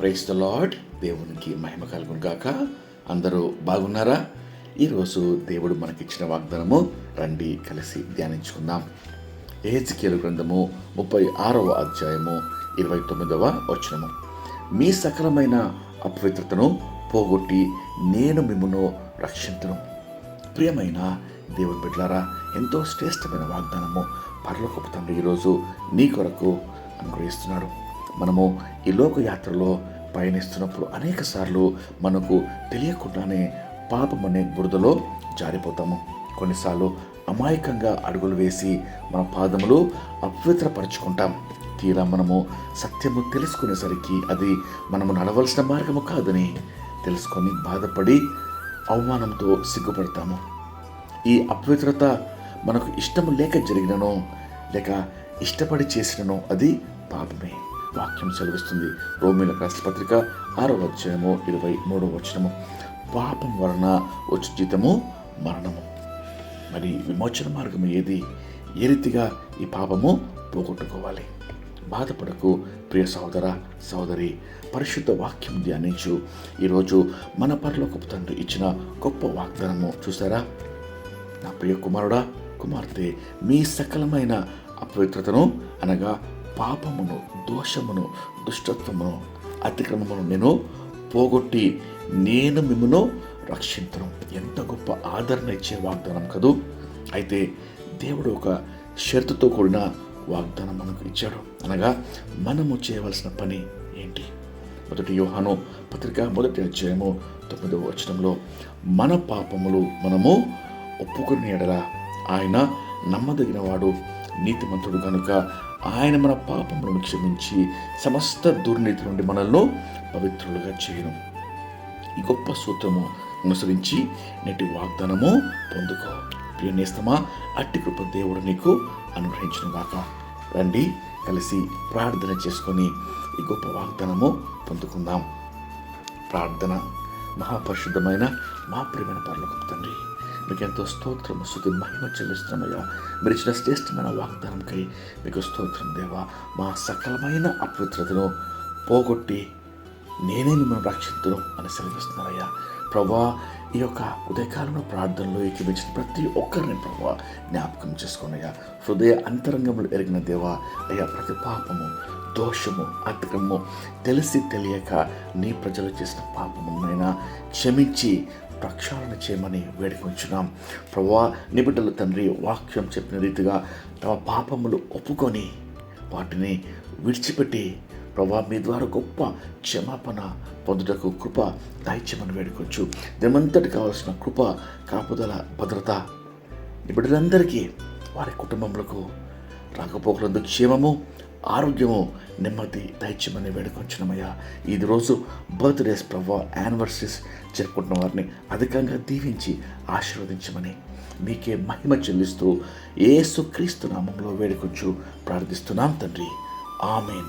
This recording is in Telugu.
ప్రైస్ ద లాడ్ దేవునికి మహిమ కలుగును గాక. అందరూ బాగున్నారా? ఈరోజు దేవుడు మనకిచ్చిన వాగ్దానము రండి కలిసి ధ్యానించుకుందాం. ఏహెచ్కేలు గ్రంథము ముప్పై ఆరవ అధ్యాయము ఇరవై తొమ్మిదవ వచనము. మీ సకలమైన అపవిత్రతను పోగొట్టి నేను మిమ్మను రక్షించను ప్రియమైన దేవుడు బిడ్డలారా ఎంతో శ్రేష్టమైన వాగ్దానము పరలోకపు తండ్రి ఈరోజు నీ కొరకు అనుగ్రహిస్తున్నాడు. మనము ఈ లోకయాత్రలో పయనిస్తున్నప్పుడు అనేక సార్లు మనకు తెలియకుండానే పాపం అనే బురదలో జారిపోతాము. కొన్నిసార్లు అమాయకంగా అడుగులు వేసి మన పాదములు అపవిత్రపరుచుకుంటాం. తీరా మనము సత్యము తెలుసుకునేసరికి అది మనము నడవలసిన మార్గము కాదని తెలుసుకొని బాధపడి అవమానంతో సిగ్గుపడతాము. ఈ అపవిత్రత మనకు ఇష్టము లేక జరిగినను లేక ఇష్టపడి చేసినను అది పాపమే. వాక్యం సెలవిస్తుంది. రోమిల రాష్ట్ర పత్రిక ఆరో అధ్యాయము ఇరవై మూడవ వచనము. పాపం వలన వచ్చి జీతము మరణము. మరి విమోచన మార్గం ఏది? ఏ రీతిగా ఈ పాపము పోగొట్టుకోవాలి? బాధపడకు ప్రియ సహోదర సహోదరి. పరిశుద్ధ వాక్యం ధ్యానించు. ఈరోజు మన పరలోకపు తండ్రి ఇచ్చిన గొప్ప వాగ్దానము చూసారా నా ప్రియ కుమారుడా కుమార్తె మీ సకలమైన అపవిత్రతను అనగా పాపమును దోషమును దుష్టత్వమును అతిక్రమమును నేను పోగొట్టి నేను మిమ్మను రక్షించను ఎంత గొప్ప ఆదరణ ఇచ్చే వాగ్దానం కదూ. అయితే దేవుడు ఒక షరతుతో కూడిన వాగ్దానం మనకు ఇచ్చాడు. అనగా మనము చేయవలసిన పని ఏంటి? మొదటి యోహాను పత్రిక మొదటి అధ్యాయము తొమ్మిదవ వచనంలో మన పాపములు మనము ఒప్పుకుని ఎడల ఆయన నమ్మదగినవాడు నీతిమంతుడు కనుక ఆయన మన పాపములను క్షమించి సమస్త దుర్నీతి నుండి మనల్ని పవిత్రులుగా చేయను. ఈ గొప్ప సూత్రము అనుసరించి నేటి వాగ్దానము పొందుకో. ప్రియనేస్తమా అట్టి కృప దేవుడు నీకు అనుగ్రహించిన గాక రండి కలిసి ప్రార్థన చేసుకొని ఈ గొప్ప వాగ్దానము పొందుకుందాం. ప్రార్థన మహాపరిశుద్ధమైన మా ప్రియమైన పర్లకు తండ్రి. మీకు ఎంతో స్తోత్రము స్థుతి మహిమ చెల్లిస్తున్నామయ్యా మీరు ఇచ్చిన శ్రేష్టమైన వాగ్దానంకై మీకు స్తోత్రం దేవా. మా సకలమైన అపవిత్రతను పోగొట్టి నేనే మిమ్మల్ని రక్షిద్దును అని సెలవిస్తున్నారయ్యా ప్రభా ఈ యొక్క ఉదయకాలంలో ప్రార్థనలో ఏకీపించిన ప్రతి ఒక్కరిని ప్రభా జ్ఞాపకం చేసుకున్నయ్యా హృదయ అంతరంగంలో ఎరిగిన దేవా అయ్యా ప్రతి పాపము దోషము అతిక్రమము తెలిసి తెలియక నీ ప్రజలు చేసిన పాపమునైనా క్షమించి ప్రక్షాళన చేయమని వేడుకొంచున్నాం ప్రభా నిబిడ్డల తండ్రి వాక్యం చెప్పిన రీతిగా తమ పాపములు ఒప్పుకొని వాటిని విడిచిపెట్టి ప్రభా మీ ద్వారా గొప్ప క్షమాపణ పొందుటకు కృప దాయిత్యమని వేడుకోవచ్చు దేమంతటి కావాల్సిన కృప కాపుదల భద్రత ఈ వారి కుటుంబములకు రాకపోకలందు క్షేమము ఆరోగ్యము నెమ్మది దయచేయమని వేడుకొంచున్నామయ్యా ఈరోజు రోజు బర్త్డేస్ ప్రభా యానివర్సరీస్ జరుపుకుంటున్న వారిని అధికంగా దీవించి ఆశీర్వదించమని మీకే మహిమ చెల్లిస్తూ ఏసు క్రీస్తు నామంలో వేడుకొచ్చు ప్రార్థిస్తున్నాం తండ్రి. ఆమెన్.